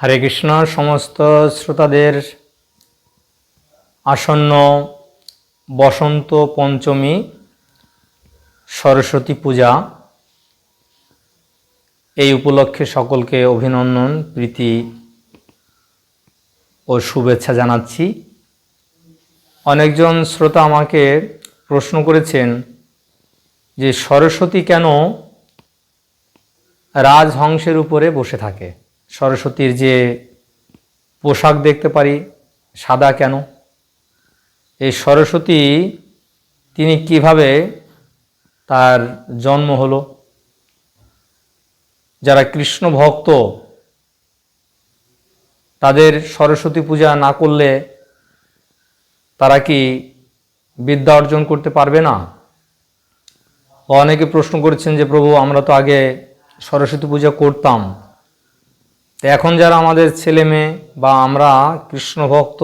হরে কৃষ্ণ, সমস্ত শ্রোতাদের আসন্ন বসন্ত পঞ্চমী সরস্বতী পূজা। এই উপলক্ষে সকলকে অভিনন্দন, প্রীতি ও শুভেচ্ছা জানাচ্ছি। অনেকজন শ্রোতা আমাকে প্রশ্ন করেছেন যে সরস্বতী কেন রাজহংসের উপরে বসে থাকে? সরস্বতীর যে পোশাক দেখতে পারি, সাদা কেন? এই সরস্বতী তিনি কীভাবে তার জন্ম হলো? যারা কৃষ্ণ ভক্ত, তাদের সরস্বতী পূজা না করলে তারা কি বিদ্যা অর্জন করতে পারবে না? অনেকে প্রশ্ন করেছেন যে প্রভু, আমরা তো আগে সরস্বতী পূজা করতাম। তো এখন যারা আমাদের ছেলে মেয়ে বা আমরা কৃষ্ণ ভক্ত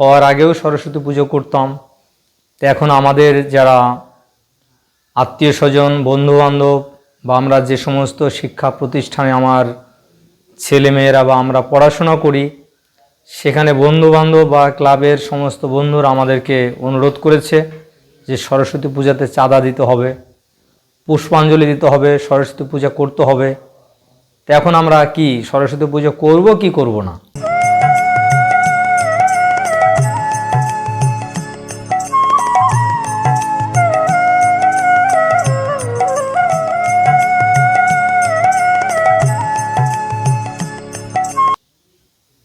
হওয়ার আগেও সরস্বতী পুজো করতাম, তো এখন আমাদের যারা আত্মীয় স্বজন, বন্ধুবান্ধব বা আমরা যে সমস্ত শিক্ষা প্রতিষ্ঠানে আমার ছেলেমেয়েরা বা আমরা পড়াশোনা করি, সেখানে বন্ধুবান্ধব বা ক্লাবের সমস্ত বন্ধুরা আমাদেরকে অনুরোধ করেছে যে সরস্বতী পূজাতে চাঁদা দিতে হবে, পুষ্পাঞ্জলি দিতে হবে, সরস্বতী পূজা করতে হবে। তো এখন আমরা কি সরস্বতী পুজো করব কি করব না?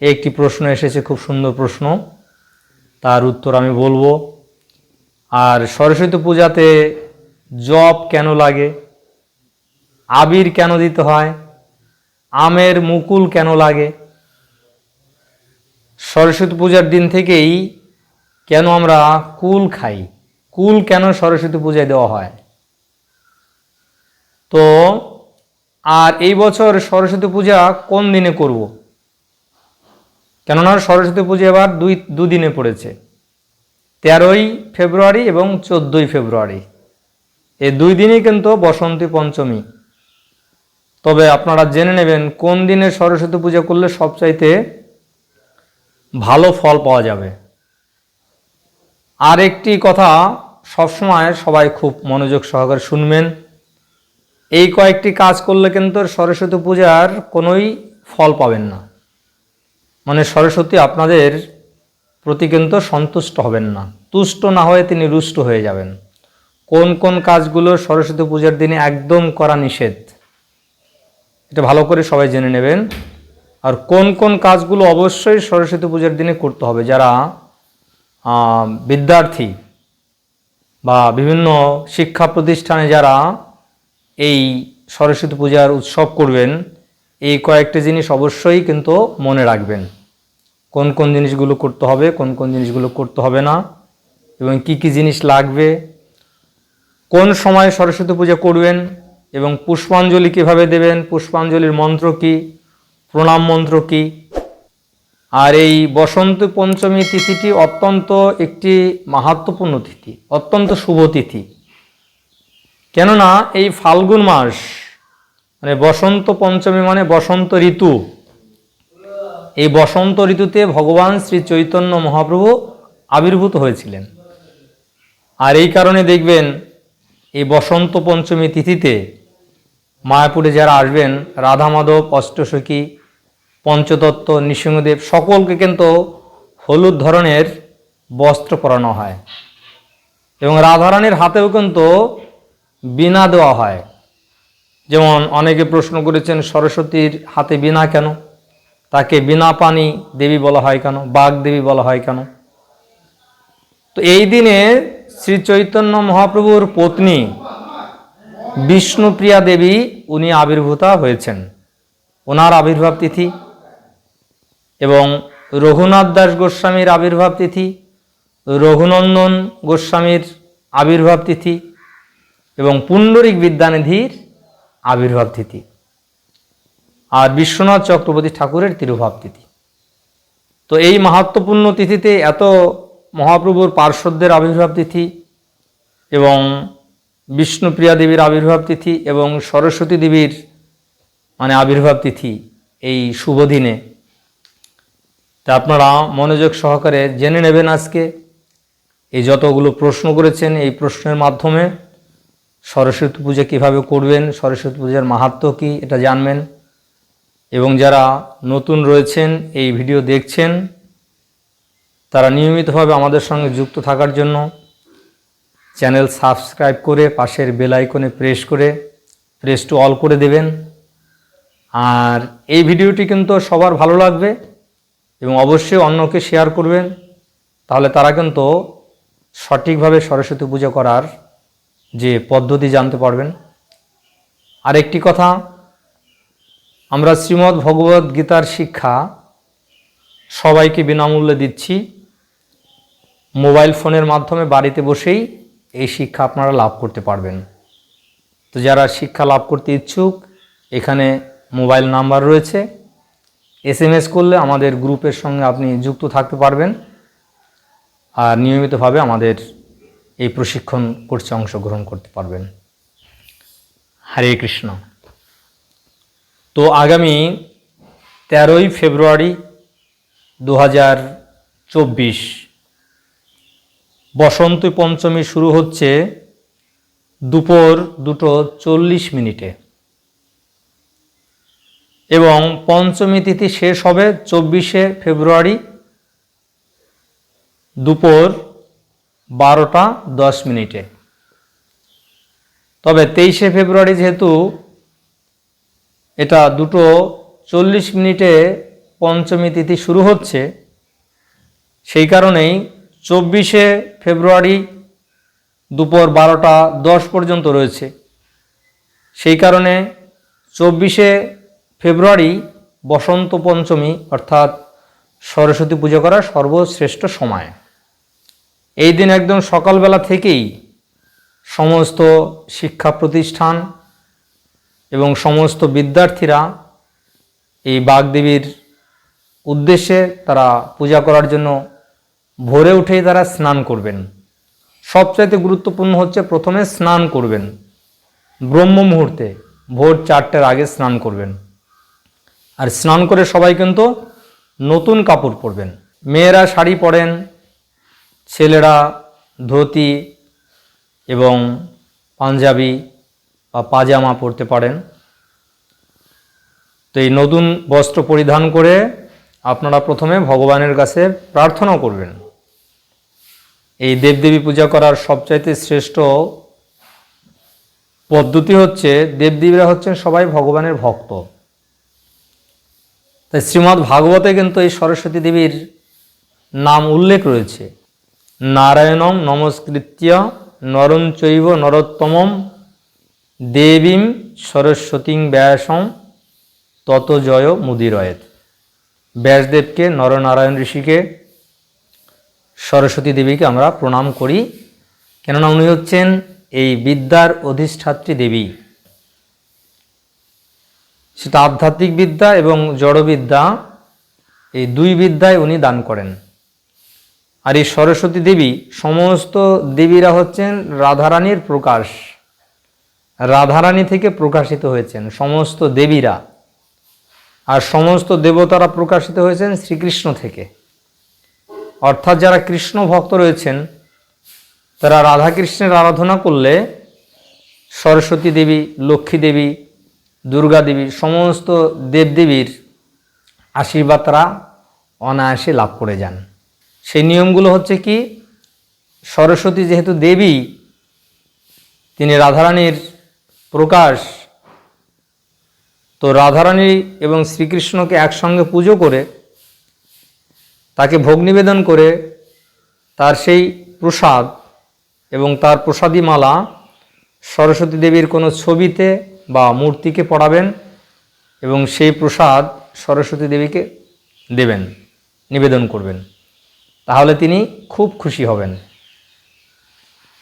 একটি প্রশ্ন এসেছে, খুব সুন্দর প্রশ্ন। তার উত্তর আমি বলব, আর সরস্বতী পূজাতে জপ কেন লাগে? আবির কেন দিতে হয়? আমের মুকুল কেন লাগে? সরস্বতী পূজার দিন থেকেই কেন আমরা কুল খাই? কুল কেন সরস্বতী পূজায় দেওয়া হয়? তো, আর এই বছর সরস্বতী পূজা কোন দিনে করব? কেননা সরস্বতী পূজা এবার দুই, দুদিনে পড়েছে। তেরোই ফেব্রুয়ারি এবং চোদ্দোই ফেব্রুয়ারি। এই দুই দিনই কিন্তু বসন্তী পঞ্চমী। তবে আপনারা জেনে নেবেন কোন দিনে সরস্বতী পূজা করলে সবচাইতে ভালো ফল পাওয়া যাবে। আর একটি কথা সবসময় সবাই খুব মনোযোগ সহকারে শুনবেন। এই কয়েকটি কাজ করলে কিন্তু সরস্বতী পূজার কোনোই ফল পাবেন না। মানে সরস্বতী আপনাদের প্রতি কিন্তু সন্তুষ্ট হবেন না। তুষ্ট না হয়ে তিনি রুষ্ট হয়ে যাবেন। কোন কোন কাজগুলো সরস্বতী পূজার দিনে একদম করা নিষেধ। এটা ভালো করে সবাই জেনে নেবেন। আর কোন কোন কাজগুলো অবশ্যই সরস্বতী পূজার দিনে করতে হবে। যারা বিদ্যার্থী বা বিভিন্ন শিক্ষা প্রতিষ্ঠানে যারা এই সরস্বতী পূজার উৎসব করবেন, এই কয়েকটি জিনিস অবশ্যই কিন্তু মনে রাখবেন। কোন কোন জিনিসগুলো করতে হবে, কোন কোন জিনিসগুলো করতে হবে না, এবং কি কি জিনিস লাগবে, কোন সময় সরস্বতী পূজা করবেন এবং পুষ্পাঞ্জলি কীভাবে দেবেন? পুষ্পাঞ্জলির মন্ত্র কি? প্রণাম মন্ত্র কি? আর এই বসন্ত পঞ্চমী তিথিটি অত্যন্ত একটি মাহাত্মপূর্ণ তিথি, অত্যন্ত শুভ তিথি। কেননা এই ফাল্গুন মাস মানে বসন্ত পঞ্চমী মানে বসন্ত ঋতু। এই বসন্ত ঋতুতে ভগবান শ্রী চৈতন্য মহাপ্রভু আবির্ভূত হয়েছিলেন। আর এই কারণে দেখবেন, এই বসন্ত পঞ্চমী তিথিতে মায়াপুরে যারা আসবেন, রাধা মাধব, অষ্টসখী, পঞ্চতত্ত্ব, নৃসিংহদেব, সকলকে কিন্তু হলুদ ধরনের বস্ত্র পরানো হয়। এবং রাধারানীর হাতেও কিন্তু বিনা দেওয়া হয়। যেমন অনেকে প্রশ্ন করেছেন, সরস্বতীর হাতে বিনা কেন? তাকে বিনা পানি দেবী বলা হয় কেন? বাঘ দেবী বলা হয় কেন? তো এই দিনে শ্রী চৈতন্য মহাপ্রভুর পত্নী বিষ্ণুপ্রিয়া দেবী উনি আবির্ভূতা হয়েছেন। ওনার আবির্ভাব তিথি এবং রঘুনাথ দাস গোস্বামীর আবির্ভাব তিথি, রঘুনন্দন গোস্বামীর আবির্ভাব তিথি এবং পুণ্ডরিক বিদ্যানিধির আবির্ভাব তিথি আর বিশ্বনাথ চক্রবর্তী ঠাকুরের তিরুভাব তিথি। তো এই মাহাত্মপূর্ণ তিথিতে এত মহাপ্রভুর পার্শ্বদের আবির্ভাব তিথি এবং বিষ্ণুপ্রিয়া দেবীর আবির্ভাব তিথি এবং সরস্বতী দেবীর মানে আবির্ভাব তিথি এই শুভ দিনে। তা আপনারা মনোযোগ সহকারে জেনে নেবেন আজকে। এই যতগুলো প্রশ্ন করেছেন, এই প্রশ্নের মাধ্যমে সরস্বতী পূজা কীভাবে করবেন, সরস্বতী পূজার মাহাত্ম্য কী, এটা জানবেন। এবং যারা নতুন রয়েছেন, এই ভিডিও দেখছেন, তারা নিয়মিতভাবে আমাদের সঙ্গে যুক্ত থাকার জন্য চ্যানেল সাবস্ক্রাইব করে পাশের বেল আইকনে প্রেস করে, প্রেস টু অল করে দেবেন। আর এই ভিডিওটি কিন্তু সবার ভালো লাগবে এবং অবশ্যই অন্যকে শেয়ার করবেন। তাহলে তারা কিন্তু সঠিকভাবে সরস্বতী পুজো করার যে পদ্ধতি জানতে পারবেন। আর একটি কথা, আমরা শ্রীমদ্ ভগবদ গীতার শিক্ষা সবাইকে বিনামূল্যে দিচ্ছি। মোবাইল ফোনের মাধ্যমে বাড়িতে বসেই এই শিক্ষা আপনারা লাভ করতে পারবেন। তো যারা শিক্ষা লাভ করতে ইচ্ছুক, এখানে মোবাইল নাম্বার রয়েছে। এস এম এস করলে আমাদের গ্রুপের সঙ্গে আপনি যুক্ত থাকতে পারবেন আর নিয়মিতভাবে আমাদের এই প্রশিক্ষণ কোর্সে অংশগ্রহণ করতে পারবেন। হরে কৃষ্ণ। তো আগামী তেরোই ফেব্রুয়ারি দু হাজার চব্বিশ বসন্ত পঞ্চমী শুরু হচ্ছে দুপুর দুটো চল্লিশ মিনিটে। এবং পঞ্চমী তিথি শেষ হবে চব্বিশে ফেব্রুয়ারি দুপুর বারোটা দশ মিনিটে। তবে তেইশে ফেব্রুয়ারি যেহেতু এটা দুটো চল্লিশ মিনিটে পঞ্চমী তিথি শুরু হচ্ছে, সেই কারণেই চব্বিশে ফেব্রুয়ারি দুপুর বারোটা দশ পর্যন্ত রয়েছে। সেই কারণে চব্বিশে ফেব্রুয়ারি বসন্ত পঞ্চমী, অর্থাৎ সরস্বতী পুজো করার সর্বশ্রেষ্ঠ সময়। এই দিন একদম সকালবেলা থেকেই সমস্ত শিক্ষা প্রতিষ্ঠান এবং সমস্ত বিদ্যার্থীরা এই বাগদেবীর উদ্দেশ্যে তারা পূজা করার জন্য ভোরে উঠেই তারা স্নান করবেন। সবচাইতে গুরুত্বপূর্ণ হচ্ছে প্রথমে স্নান করবেন। ব্রহ্ম মুহূর্তে ভোর চারটের আগে স্নান করবেন। আর স্নান করে সবাই কিন্তু নতুন কাপড় পরবেন। মেয়েরা শাড়ি পরেন, ছেলেরা ধুতি এবং পাঞ্জাবি বা পাজামা পরতে পারেন। তো এই নতুন বস্ত্র পরিধান করে আপনারা প্রথমে ভগবানের কাছে প্রার্থনা করবেন। এই দেবদেবী পূজা করার সবচাইতে শ্রেষ্ঠ পদ্ধতি হচ্ছে দেবদেবীরা হচ্ছেন সবাই ভগবানের ভক্ত। তাই শ্রীমদ্ ভাগবতে কিন্তু এই সরস্বতী দেবীর নাম উল্লেখ রয়েছে। নারায়ণম নমস্কৃত্য নরম চৈব নরোত্তমম দেবীম সরস্বতীং ব্যাসম তত জয় মুদিরয়েত। ব্যাসদেবকে নরনারায়ণ ঋষিকে সরস্বতী দেবীকে আমরা প্রণাম করি। কেননা উনি হচ্ছেন এই বিদ্যার অধিষ্ঠাত্রী দেবী। সেটা আধ্যাত্মিক বিদ্যা এবং জড়বিদ্যা, এই দুই বিদ্যায় উনি দান করেন। আর এই সরস্বতী দেবী সমস্ত দেবীরা হচ্ছেন রাধারানীর প্রকাশ। রাধারানী থেকে প্রকাশিত হয়েছেন সমস্ত দেবীরা। আর সমস্ত দেবতারা প্রকাশিত হয়েছেন শ্রীকৃষ্ণ থেকে। অর্থাৎ যারা কৃষ্ণ ভক্ত রয়েছেন, তারা রাধাকৃষ্ণের আরাধনা করলে সরস্বতী দেবী, লক্ষ্মী দেবী, দুর্গা দেবী, সমস্ত দেবদেবীর আশীর্বাদ তারা অনায়াসে লাভ করে যান। সেই নিয়মগুলো হচ্ছে কি, সরস্বতী যেহেতু দেবী, তিনি রাধারানীর প্রকাশ, তো রাধারানী এবং শ্রীকৃষ্ণকে একসঙ্গে পুজো করে তাকে ভোগ নিবেদন করে তার সেই প্রসাদ এবং তার প্রসাদী মালা সরস্বতী দেবীর কোনো ছবিতে বা মূর্তিকে পড়াবেন এবং সেই প্রসাদ সরস্বতী দেবীকে দেবেন, নিবেদন করবেন। তাহলে তিনি খুব খুশি হবেন।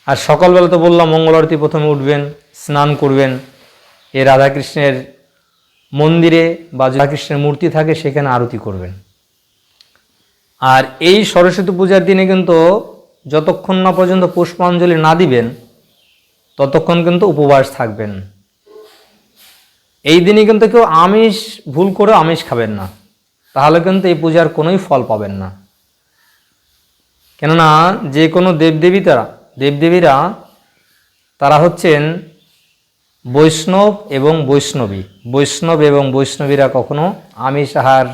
আর সকালবেলা তো বললাম, মঙ্গল আরতি প্রথমে উঠবেন, স্নান করবেন। এ রাধাকৃষ্ণের মন্দিরে বা রাধাকৃষ্ণের মূর্তি থাকে, সেখানে আরতি করবেন। আর এই সরস্বতী পূজার দিনে কিন্তু যতক্ষণ না পর্যন্ত পুষ্পাঞ্জলি না দিবেন, ততক্ষণ কিন্তু উপবাস থাকবেন। এই দিনে কিন্তু কেউ আমিষ, ভুল করে আমিষ খাবেন না। তাহলে কিন্তু এই পূজার কোনোই ফল পাবেন না। কেননা যে কোনো দেবদেবী তারা দেবদেবীরা, তারা হচ্ছেন বৈষ্ণব এবং বৈষ্ণবী। বৈষ্ণব এবং বৈষ্ণবীরা কখনো আমিষ আহার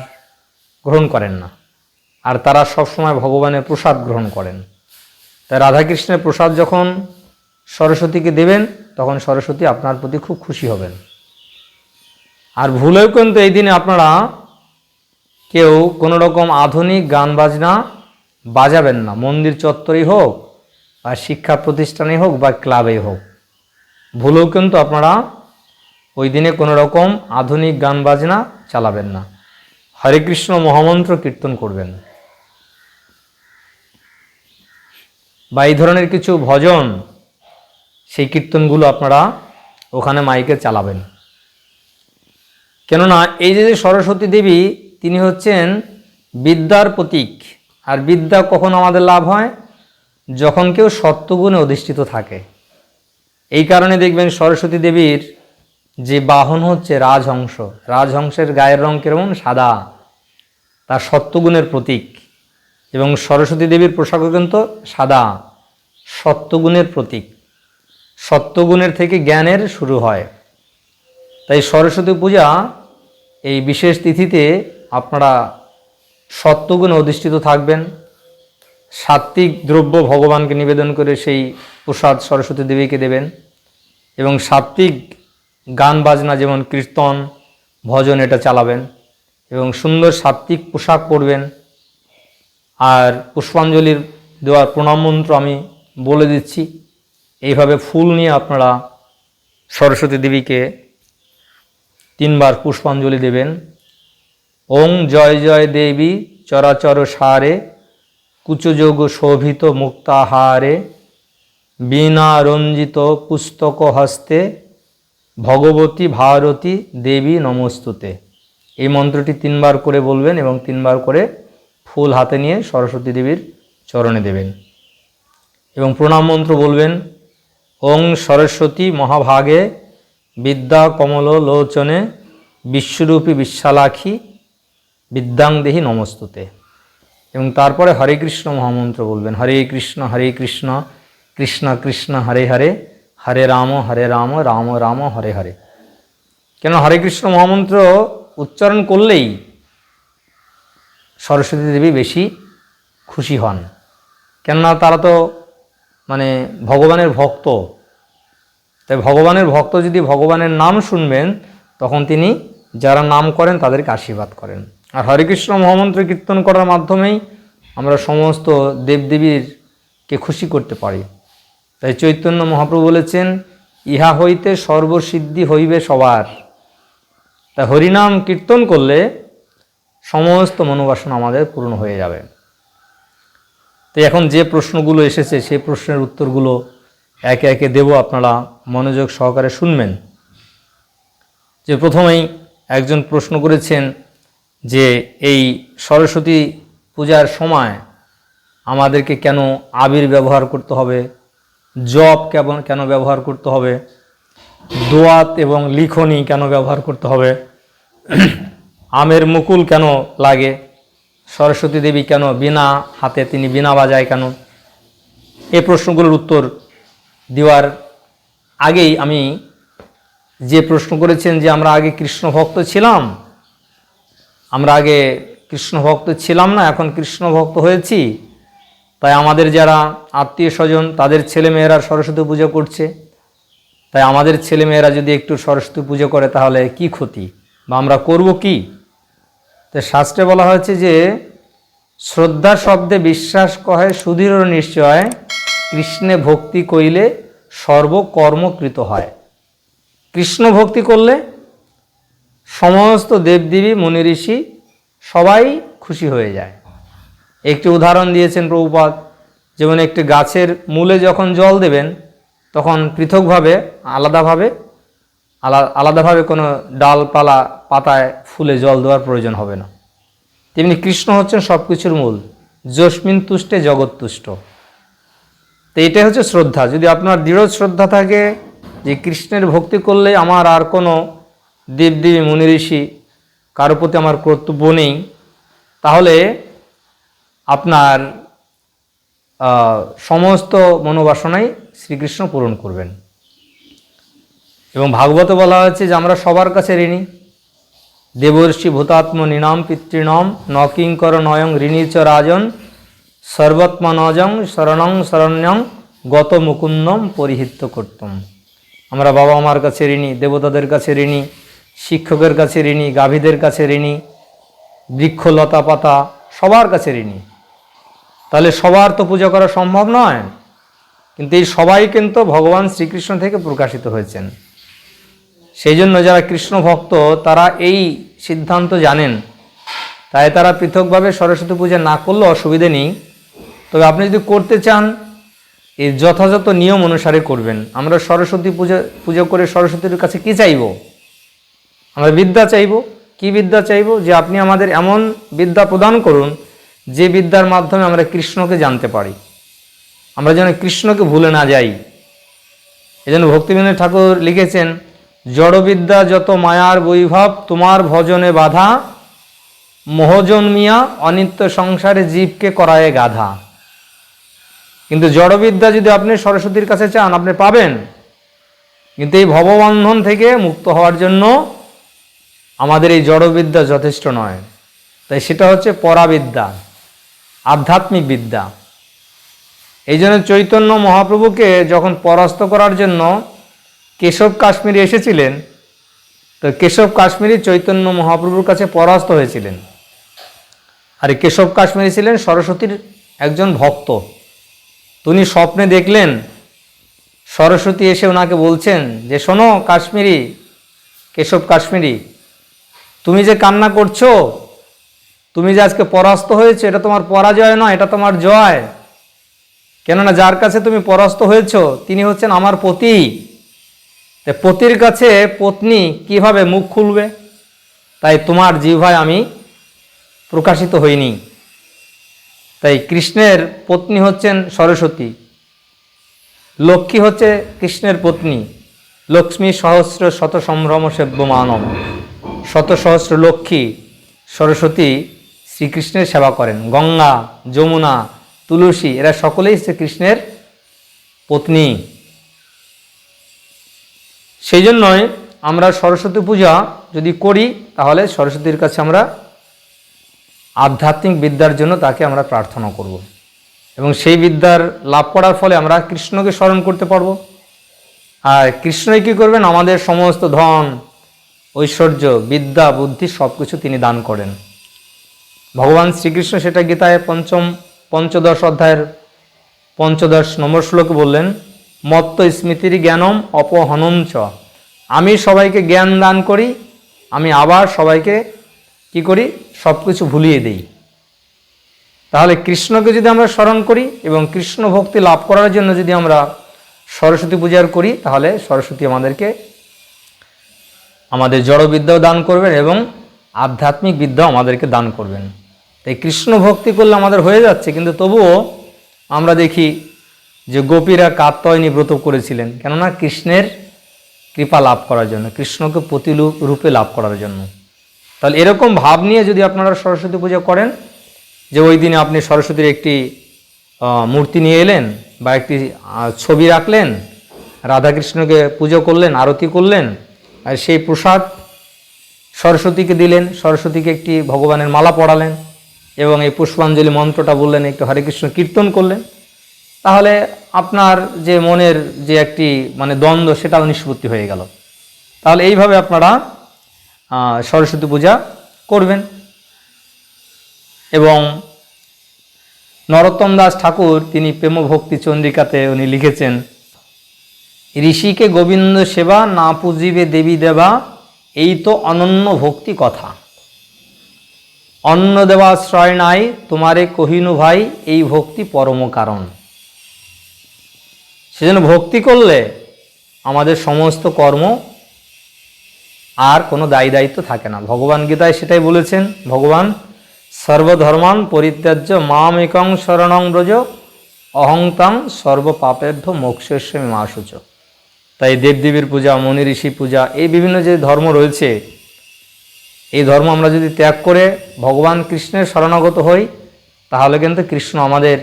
গ্রহণ করেন না। আর তারা সবসময় ভগবানের প্রসাদ গ্রহণ করেন। তাই রাধাকৃষ্ণের প্রসাদ যখন সরস্বতীকে দেবেন, তখন সরস্বতী আপনার প্রতি খুব খুশি হবেন। আর ভুলেও কিন্তু এই দিনে আপনারা কেউ কোনো রকম আধুনিক গান বাজনা বাজাবেন না। মন্দির চত্বরেই হোক বা শিক্ষা প্রতিষ্ঠানে হোক বা ক্লাবেই হোক। ভুলেও কিন্তু আপনারা ওই দিনে কোনো রকম আধুনিক গান বাজনা চালাবেন না। হরে কৃষ্ণ মহামন্ত্র কীর্তন করবেন। বা এই ধরনের কিছু ভজন, সেই কীর্তনগুলো আপনারা ওখানে মাইকে চালাবেন। কেননা এই যে সরস্বতী দেবী, তিনি হচ্ছেন বিদ্যার প্রতীক। আর বিদ্যা কখন আমাদের লাভ হয়? যখন কেউ সত্যগুণে অধিষ্ঠিত থাকে। এই কারণে দেখবেন সরস্বতী দেবীর যে বাহন হচ্ছে রাজহংস। রাজহংসের গায়ের রং কেমন? সাদা। তার সত্যগুণের প্রতীক। এবং সরস্বতী দেবীর পোশাকও কিন্তু সাদা, সত্যগুণের প্রতীক। সত্যগুণের থেকে জ্ঞানের শুরু হয়। তাই সরস্বতী পূজা এই বিশেষ তিথিতে আপনারা সত্যগুণে অধিষ্ঠিত থাকবেন। সাত্ত্বিক দ্রব্য ভগবানকে নিবেদন করে সেই প্রসাদ সরস্বতী দেবীকে দেবেন এবং সাত্ত্বিক গান বাজনা যেমন কীর্তন, ভজন এটা চালাবেন এবং সুন্দর সাত্ত্বিক পোশাক পরবেন। আর পুষ্পাঞ্জলির দেওয়ার প্রণাম মন্ত্র আমি বলে দিচ্ছি। এইভাবে ফুল নিয়ে আপনারা সরস্বতী দেবীকে তিনবার পুষ্পাঞ্জলি দেবেন। ওং জয় জয় দেবী চরাচর সারে, কুচযোগ শোভিত মুক্তাহারে বীণা রঞ্জিত পুস্তক হস্তে, ভগবতী ভারতী দেবী নমস্তুতে। এই মন্ত্রটি তিনবার করে বলবেন এবং তিনবার করে ফুল হাতে নিয়ে সরস্বতী দেবীর চরণে দেবেন। এবং প্রণাম মন্ত্র বলবেন, ওং সরস্বতী মহাভাগে বিদ্যা কমল লোচনে বিশ্বরূপী বিশ্বালাক্ষী বিদ্যাংদেহী নমস্তুতে। এবং তারপরে হরে কৃষ্ণ মহামন্ত্র বলবেন, হরে কৃষ্ণ হরে কৃষ্ণ কৃষ্ণ কৃষ্ণ, হরে হরে হরে রাম হরে রাম রাম রাম, হরে হরে। কেন হরে কৃষ্ণ মহামন্ত্র উচ্চারণ করলেই সরস্বতী দেবী বেশি খুশি হন। কেননা তারা তো মানে ভগবানের ভক্ত। তাই ভগবানের ভক্ত যদি ভগবানের নাম শুনবেন, তখন তিনি যারা নাম করেন, তাদেরকে আশীর্বাদ করেন। আর হরেকৃষ্ণ মহামন্ত্র কীর্তন করার মাধ্যমেই আমরা সমস্ত দেবদেবীরকে খুশি করতে পারি। তাই চৈতন্য মহাপ্রভু বলেছেন, ইহা হইতে সর্বসিদ্ধি হইবে সবার। তাই হরিনাম কীর্তন করলে সমস্ত মনোবাসনা আমাদের পূর্ণ হয়ে যাবে। তো এখন যে প্রশ্নগুলো এসেছে, সেই প্রশ্নের উত্তরগুলো একে একে দেব। আপনারা মনোযোগ সহকারে শুনবেন। যে প্রথমেই একজন প্রশ্ন করেছেন যে, এই সরস্বতী পূজার সময় আমাদেরকে কেন আবির ব্যবহার করতে হবে? জব কেমন কেন ব্যবহার করতে হবে? দোয়াত এবং লিখনি কেন ব্যবহার করতে হবে? আমের মুকুল কেন লাগে? সরস্বতী দেবী কেন বিনা হাতে, তিনি বিনা বাজায় কেন? এই প্রশ্নগুলোর উত্তর দেওয়ার আগেই আমি যে প্রশ্ন করেছেন যে আমরা আগে কৃষ্ণ ভক্ত ছিলাম, আমরা আগে কৃষ্ণ ভক্ত ছিলাম না, এখন কৃষ্ণ ভক্ত হয়েছি। তাই আমাদের যারা আত্মীয় স্বজন, তাদের ছেলেমেয়েরা সরস্বতী পুজো করছে। তাই আমাদের ছেলেমেয়েরা যদি একটু সরস্বতী পুজো করে, তাহলে কি ক্ষতি? বা আমরা করব কি? তো শাস্ত্রে বলা হয়েছে যে, শ্রদ্ধা শব্দে বিশ্বাস কহে সুদৃঢ় নিশ্চয়, কৃষ্ণে ভক্তি কইলে সর্বকর্মকৃত হয়। কৃষ্ণ ভক্তি করলে সমস্ত দেবদেবী, মুনি ঋষি সবাই খুশি হয়ে যায়। একটি উদাহরণ দিয়েছেন প্রভুপাদ, যেমন একটি গাছের মূলে যখন জল দেবেন, তখন পৃথকভাবে, আলাদাভাবে আলা- আলাদাভাবে কোনো ডালপালা পাতায় ফুলে জল দেওয়ার প্রয়োজন হবে না। তেমনি কৃষ্ণ হচ্ছেন সব কিছুর মূল। যস্মিন তুষ্টে জগৎ তুষ্ট। তো এটাই হচ্ছে শ্রদ্ধা। যদি আপনার দৃঢ় শ্রদ্ধা থাকে যে কৃষ্ণের ভক্তি করলে আমার আর কোনো দেবদেবী মুনি ঋষি কারও প্রতি আমার কর্তব্য নেই, তাহলে আপনার সমস্ত মনোবাসনাই শ্রীকৃষ্ণ পূরণ করবেন। এবং ভাগবত বলা হয়েছে যে আমরা সবার কাছে ঋণী। দেবর্ষি ভূতাত্ম নিনাম পিতৃণম নকিঙ্কর নয়ং ঋণী চ রাজন সর্বত্মা নজং শরণং শরণ্যং গত মুকুন্দম পরিহিত করতম। আমরা বাবা মার কাছে ঋণী, দেবতাদের কাছে ঋণী, শিক্ষকের কাছে ঋণী, গাভীদের কাছে ঋণী বৃক্ষ লতা পাতা সবার কাছে ঋণী। তাহলে সবার তো পূজা করা সম্ভব নয়। কিন্তু এই সবাই কিন্তু ভগবান শ্রীকৃষ্ণ থেকে প্রকাশিত হয়েছেন। সেই জন্য যারা কৃষ্ণ ভক্ত, তারা এই সিদ্ধান্ত জানেন। তাই তারা পৃথকভাবে সরস্বতী পূজা না করলেও অসুবিধে নেই। তবে আপনি যদি করতে চান এই যথাযথ নিয়ম অনুসারে করবেন। আমরা সরস্বতী পূজা, পুজো করে সরস্বতীর কাছে কি চাইব? আমরা বিদ্যা চাইব? কি বিদ্যা চাইব? যে আপনি আমাদের এমন বিদ্যা প্রদান করুন, যে বিদ্যার মাধ্যমে আমরা কৃষ্ণকে জানতে পারি। আমরা যেন কৃষ্ণকে ভুলে না যাই। এজন্য ভক্তিবিনোদ ঠাকুর লিখেছেন জড়বিদ্যা যত মায়ার বৈভব, তোমার ভজনে বাধা। মোহজন অনিত্য সংসারে জীবকে করায় গাধা। কিন্তু জড়বিদ্যা যদি আপনি সরস্বতীর কাছে চান, আপনি পাবেন। কিন্তু এই ভববন্ধন থেকে মুক্ত হওয়ার জন্য আমাদের এই জড়বিদ্যা যথেষ্ট নয়। তাই সেটা হচ্ছে পরাবিদ্যা, আধ্যাত্মিক বিদ্যা। এই জন্য চৈতন্য মহাপ্রভুকে যখন পরাস্ত করার জন্য কেশব কাশ্মীরি এসেছিলেন, তো কেশব কাশ্মীরি চৈতন্য মহাপ্রভুর কাছে পরাস্ত হয়েছিলেন। আর কেশব কাশ্মীরি ছিলেন সরস্বতীর একজন ভক্ত। তিনি স্বপ্নে দেখলেন, সরস্বতী এসে ওনাকে বলছেন যে, শোনো কাশ্মীরি, কেশব কাশ্মীরি, তুমি যে কান্না করছ, তুমি যে আজকে পরাস্ত হয়েছে, এটা তোমার পরাজয় নয়, এটা তোমার জয়। কেননা যার কাছে তুমি পরাস্ত হয়েছো, তিনি হচ্ছেন আমার পতি। তা পতির কাছে পত্নী কীভাবে মুখ খুলবে? তাই তোমার জিহ্বায় আমি প্রকাশিত হইনি। তাই কৃষ্ণের পত্নী হচ্ছেন সরস্বতী। লক্ষ্মী হচ্ছে কৃষ্ণের পত্নী। লক্ষ্মী সহস্র শত সম্ভ্রম সেব্য মানব। শত সহস্র লক্ষ্মী সরস্বতী শ্রীকৃষ্ণের সেবা করেন। গঙ্গা, যমুনা, তুলসী, এরা সকলেই শ্রীকৃষ্ণের পত্নী। সেই জন্যই আমরা সরস্বতী পূজা যদি করি, তাহলে সরস্বতীর কাছে আমরা আধ্যাত্মিক বিদ্যার জন্য তাকে আমরা প্রার্থনা করব। এবং সেই বিদ্যার লাভ করার ফলে আমরা কৃষ্ণকে স্মরণ করতে পারব। আর কৃষ্ণই কী করবেন? আমাদের সমস্ত ধন, ঐশ্বর্য, বিদ্যা, বুদ্ধি সব কিছু তিনি দান করেন। ভগবান শ্রীকৃষ্ণ সেটা গীতায় পঞ্চম, পঞ্চদশ অধ্যায়ের পঞ্চদশ নম্বর শ্লোকে বললেন মত্ত স্মৃতির জ্ঞানম অপহনম চ আমি সবাইকে জ্ঞান দান করি, আমি আবার সবাইকে কি করি? সব কিছু ভুলিয়ে দিই। তাহলে কৃষ্ণকে যদি আমরা স্মরণ করি এবং কৃষ্ণ ভক্তি লাভ করার জন্য যদি আমরা সরস্বতী পূজার করি, তাহলে সরস্বতী আমাদেরকে আমাদের জড়বিদ্যাও দান করবেন এবং আধ্যাত্মিক বিদ্যাও আমাদেরকে দান করবেন। তাই কৃষ্ণ ভক্তি করলে আমাদের হয়ে যাচ্ছে, কিন্তু তবুও আমরা দেখি যে গোপীরা কাত্তয়নী ব্রত করেছিলেন, কেননা কৃষ্ণের কৃপা লাভ করার জন্য, কৃষ্ণকে প্রতিরূপ রূপে লাভ করার জন্য। তাহলে এরকম ভাব নিয়ে যদি আপনারা সরস্বতী পূজা করেন, যে ওই দিনে আপনি সরস্বতীর একটি মূর্তি নিয়ে এলেন বা একটি ছবি রাখলেন, রাধাকৃষ্ণকে পুজো করলেন, আরতি করলেন, আর সেই প্রসাদ সরস্বতীকে দিলেন, সরস্বতীকে একটি ভগবানের মালা পড়ালেন এবং এই পুষ্পাঞ্জলি মন্ত্রটা বললেন, একটু হরে কৃষ্ণ কীর্তন করলেন তাহলে আপনার যে মনের যে একটি মানে দ্বন্দ্ব, সেটাও নিষ্পত্তি হয়ে গেল। তাহলে এইভাবে আপনারা সরস্বতী পূজা করবেন। এবং নরোত্তম দাস ঠাকুর, তিনি প্রেমভক্তি চন্দ্রিকাতে উনি লিখেছেন, ঋষিকে গোবিন্দ সেবা, না পুজিবে দেবী দেবা, এই তো অনন্য ভক্তি কথা। অন্ন দেবাশ্রয় নাই, তোমারে কহিনু ভাই, এই ভক্তি পরম কারণ। সেজন্য ভক্তি করলে আমাদের সমস্ত কর্ম আর কোনো দায়ী দায়িত্ব থাকে না। ভগবান গীতায় সেটাই বলেছেন, ভগবান সর্বধর্মান পরিত্যাজ্য মাম একং শরণং ব্রজ, অহংতাং সর্বপাপেভ্য মোক্ষস্বামী মাসুচ তাই দেবদেবীর পূজা, মনি ঋষি পূজা, এই বিভিন্ন যে ধর্ম রয়েছে, এই ধর্ম আমরা যদি ত্যাগ করে ভগবান কৃষ্ণের শরণাগত হই, তাহলে কিন্তু কৃষ্ণ আমাদের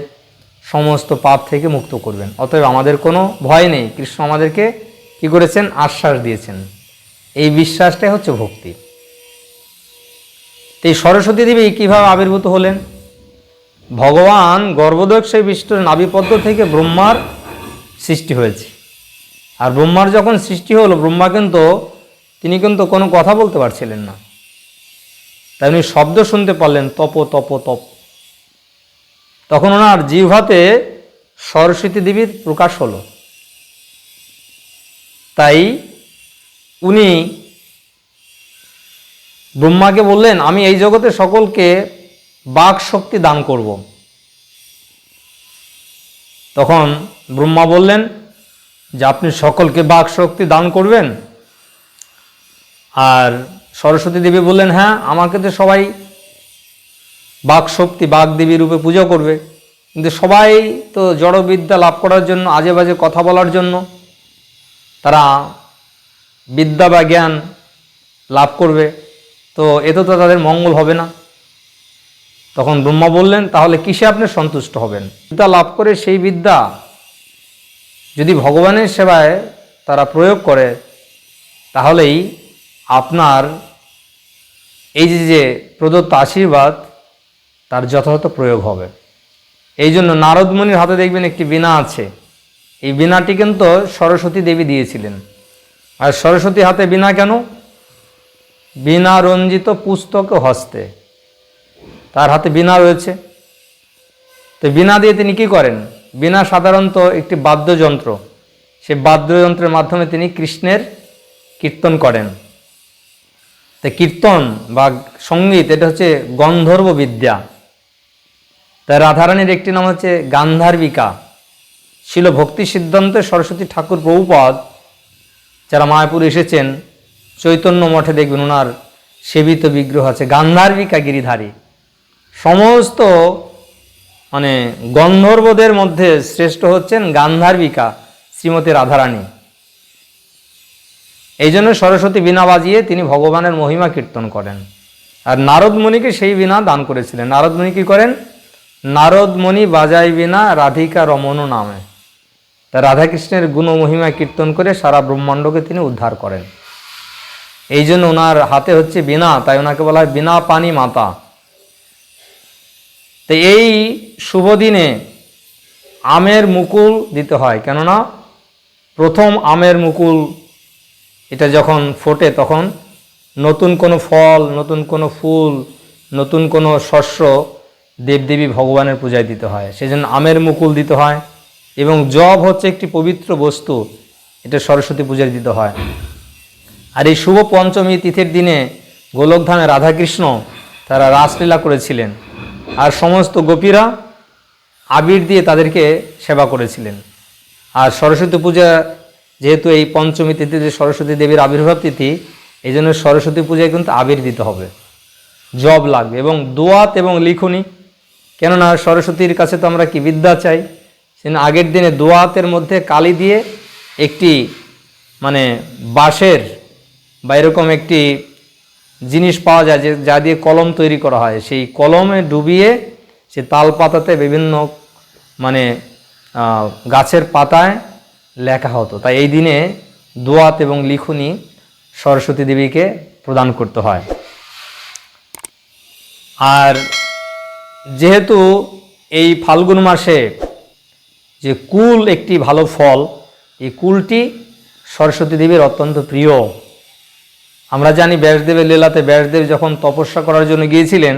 সমস্ত পাপ থেকে মুক্ত করবেন। অতএব আমাদের কোনো ভয় নেই। কৃষ্ণ আমাদেরকে কি করেছেন? আশ্বাস দিয়েছেন। এই বিশ্বাসটাই হচ্ছে ভক্তি। তো এই সরস্বতী দেবী কীভাবে আবির্ভূত হলেন? ভগবান গর্ভদক্ষের বিষ্ট নাবিপদ্ম থেকে ব্রহ্মার সৃষ্টি হয়েছে। আর ব্রহ্মার যখন সৃষ্টি হলো, ব্রহ্মা কিন্তু, তিনি কিন্তু কোনো কথা বলতে পারছিলেন না। তাই উনি শব্দ শুনতে পারলেন, তপ তপ তপ। তখন ওনার জিহ্বাতে সরস্বতী দেবীর প্রকাশ হলো। তাই উনি ব্রহ্মাকে বললেন, আমি এই জগতে সকলকে বাক শক্তি দান করব। তখন ব্রহ্মা বললেন, যে আপনি সকলকে বাক শক্তি দান করবেন? আর সরস্বতী দেবী বললেন হ্যাঁ আমাকে তো সবাই বাক শক্তি বাক দেবী রূপে পুজো করবে। কিন্তু সবাই তো জড়বিদ্যা লাভ করার জন্য আজে বাজে কথা বলার জন্য, তারা বিদ্যা বা জ্ঞান লাভ করবে। তো এতে তো তাদের মঙ্গল হবে না। তখন ব্রহ্মা বললেন, তাহলে কিসে আপনি সন্তুষ্ট হবেন? বিদ্যা লাভ করে সেই বিদ্যা যদি ভগবানের সেবায় তারা প্রয়োগ করে, তাহলেই আপনার এই যে প্রদত্ত আশীর্বাদ তার যথাযথ প্রয়োগ হবে। এই জন্য নারদমণির হাতে দেখবেন একটি বীণা আছে। এই বীণাটি কিন্তু সরস্বতী দেবী দিয়েছিলেন। আর সরস্বতী হাতে বীণা কেন? বীণা রঞ্জিত পুস্তক হস্তে। তার হাতে বীণা রয়েছে। তো বীণা দিয়ে তিনি কি করেন? বীণা সাধারণত একটি বাদ্যযন্ত্র। সে বাদ্যযন্ত্রের মাধ্যমে তিনি কৃষ্ণের কীর্তন করেন। তো কীর্তন বা সংগীত, এটা হচ্ছে গন্ধর্ব বিদ্যা তাই রাধারানীর একটি নাম হচ্ছে গান্ধার্বিকা। ছিল ভক্তি সিদ্ধান্তে সরস্বতী ঠাকুর প্রভুপদ যারা মায়াপুর এসেছেন, চৈতন্য মঠে দেখবেন ওনার সেবিত বিগ্রহ আছে গান্ধার্বিকা গিরিধারী। সমস্ত মানে গন্ধর্বদের মধ্যে শ্রেষ্ঠ হচ্ছেন গান্ধার্বিকা, শ্রীমতী রাধারানী। এই জন্য সরস্বতী বীণা বাজিয়ে তিনি ভগবানের মহিমা কীর্তন করেন। আর নারদমণিকে সেই বীণা দান করেছিলেন। নারদমণি কী করেন? নারদমণি বাজাই বীণা রাধিকা রমণ নামে। তা রাধাকৃষ্ণের গুণ মহিমা কীর্তন করে সারা ব্রহ্মাণ্ডকে তিনি উদ্ধার করেন। এই জন্য ওনার হাতে হচ্ছে বীণা তাই ওনাকে বলা হয় বিনা পানি মাতা। তো এই শুভ দিনে আমের মুকুল দিতে হয়, কেননা প্রথম আমের মুকুল এটা যখন ফোটে তখন নতুন কোনো ফল, নতুন কোনো ফুল, নতুন কোনো শস্য দেবদেবী ভগবানের পূজায় দিতে হয়। সেজন্য আমের মুকুল দিতে হয় এবং জব হচ্ছে একটি পবিত্র বস্তু, এটা সরস্বতী পূজায় দিতে হয়। আর এই শুভ পঞ্চমী তিথির দিনে গোলকধামে রাধাকৃষ্ণ তারা রাসলীলা করেছিলেন আর সমস্ত গোপীরা আবির দিয়ে তাদেরকে সেবা করেছিলেন। আর সরস্বতী পূজা যেহেতু এই পঞ্চমী তিথিতে সরস্বতী দেবীর আবির্ভাব তিথি এই জন্য সরস্বতী পূজায় কিন্তু আবির দিতে হবে। জব লাগবে এবং দোয়াত এবং লিখনি কেননা সরস্বতীর কাছে তো আমরা কি বিদ্যা চাই? সেজন্য আগের দিনে দোয়াতের মধ্যে কালি দিয়ে একটি মানে বাঁশের বা এরকম একটি জিনিস পাওয়া যায় যে, যা দিয়ে কলম তৈরি করা হয়। সেই কলমে ডুবিয়ে সে তাল পাতাতে বিভিন্ন মানে গাছের পাতায় লেখা হতো। তাই এই দিনে দোয়াত এবং লিখুনি সরস্বতী দেবীকে প্রদান করতে হয়। আর যেহেতু এই ফাল্গুন মাসে যে কুল একটি ভালো ফল, এই কুলটি সরস্বতী দেবীর অত্যন্ত প্রিয়। আমরা জানি ব্যাসদেবের লীলাতে ব্যাসদেব যখন তপস্যা করার জন্য গিয়েছিলেন,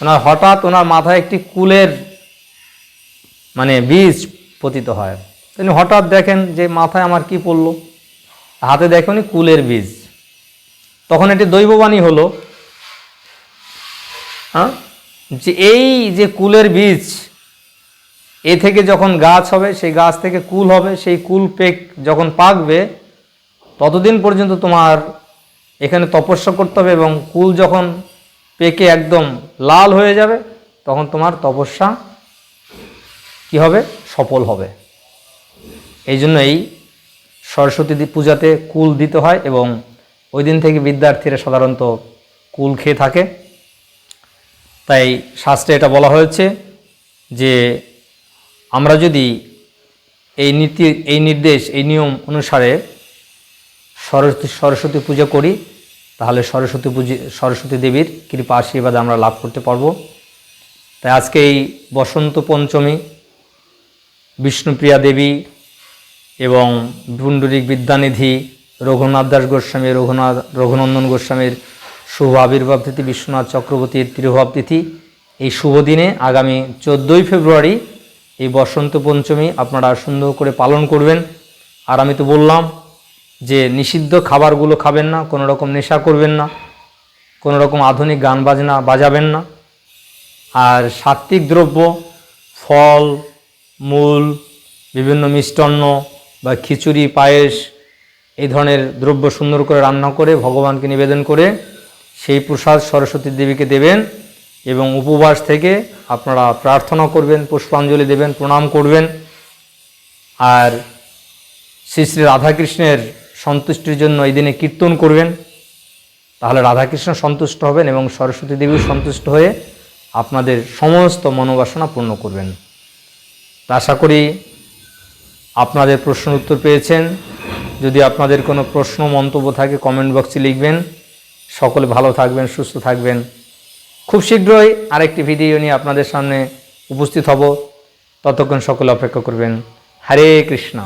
ওনার হঠাৎ ওনার মাথায় একটি কুলের মানে বীজ পতিত হয়। তিনি হঠাৎ দেখেন যে মাথায় আমার কি পড়ল? হাতে দেখেন কুলের বীজ। তখন এটি দৈববাণী হলো হ্যাঁ? যে এই যে কুলের বীজ, এ থেকে যখন গাছ হবে, সেই গাছ থেকে কুল হবে, সেই কুল পেক যখন পাকবে, ততদিন পর্যন্ত তোমার এখানে তপস্যা করতে হবে এবং কুল যখন পেকে একদম লাল হয়ে যাবে, তখন তোমার তপস্যা কি হবে? সফল হবে। এই জন্য এই সরস্বতী পূজাতে কুল দিতে হয় এবং ওই দিন থেকে বিদ্যার্থীরা সাধারণত কুল খেয়ে থাকে। তাই শাস্ত্রে এটা বলা হয়েছে যে আমরা যদি এই নীতি, এই নির্দেশ, এই নিয়ম অনুসারে সরস্বতী সরস্বতী পূজা করি, তাহলে সরস্বতী পুজো, সরস্বতী দেবীর কৃপা আশীর্বাদ আমরা লাভ করতে পারব। তাই আজকে এই বসন্ত পঞ্চমী, বিষ্ণুপ্রিয়া দেবী এবং পুণ্ডরিক বিদ্যানিধি, রঘুনাথ দাস গোস্বামী, রঘুনাথ, রঘুনন্দন গোস্বামীর শুভ আবির্ভাব তিথি, বিশ্বনাথ চক্রবর্তীর তিরুভাব তিথি। এই শুভ দিনে আগামী চোদ্দোই ফেব্রুয়ারি এই বসন্ত পঞ্চমী আপনারা সুন্দর করে পালন করবেন। আর আমি তো বললাম যে নিষিদ্ধ খাবারগুলো খাবেন না কোনো রকম নেশা করবেন না কোনো রকম আধুনিক গান বাজনা বাজাবেন না। আর সাত্ত্বিক দ্রব্য, ফল, মূল, বিভিন্ন মিষ্টান্ন বা খিচুড়ি, পায়েস, এই ধরনের দ্রব্য সুন্দর করে রান্না করে ভগবানকে নিবেদন করে সেই প্রসাদ সরস্বতী দেবীকে দেবেন এবং উপবাস থেকে আপনারা প্রার্থনা করবেন, পুষ্পাঞ্জলি দেবেন, প্রণাম করবেন। আর শ্রী শ্রী রাধাকৃষ্ণের সন্তুষ্টির জন্য এই দিনে কীর্তন করবেন। তাহলে রাধাকৃষ্ণ সন্তুষ্ট হবেন এবং সরস্বতী দেবীও সন্তুষ্ট হয়ে আপনাদের সমস্ত মনোবাসনা পূর্ণ করবেন। তা আশা করি আপনাদের প্রশ্ন উত্তর পেয়েছেন। যদি আপনাদের কোনো প্রশ্ন, মন্তব্য থাকে কমেন্ট বক্সে লিখবেন। সকলে ভালো থাকবেন, সুস্থ থাকবেন। খুব শীঘ্রই আরেকটি ভিডিও নিয়ে আপনাদের সামনে উপস্থিত হব। ততক্ষণ সকলে অপেক্ষা করবেন। হরে কৃষ্ণ।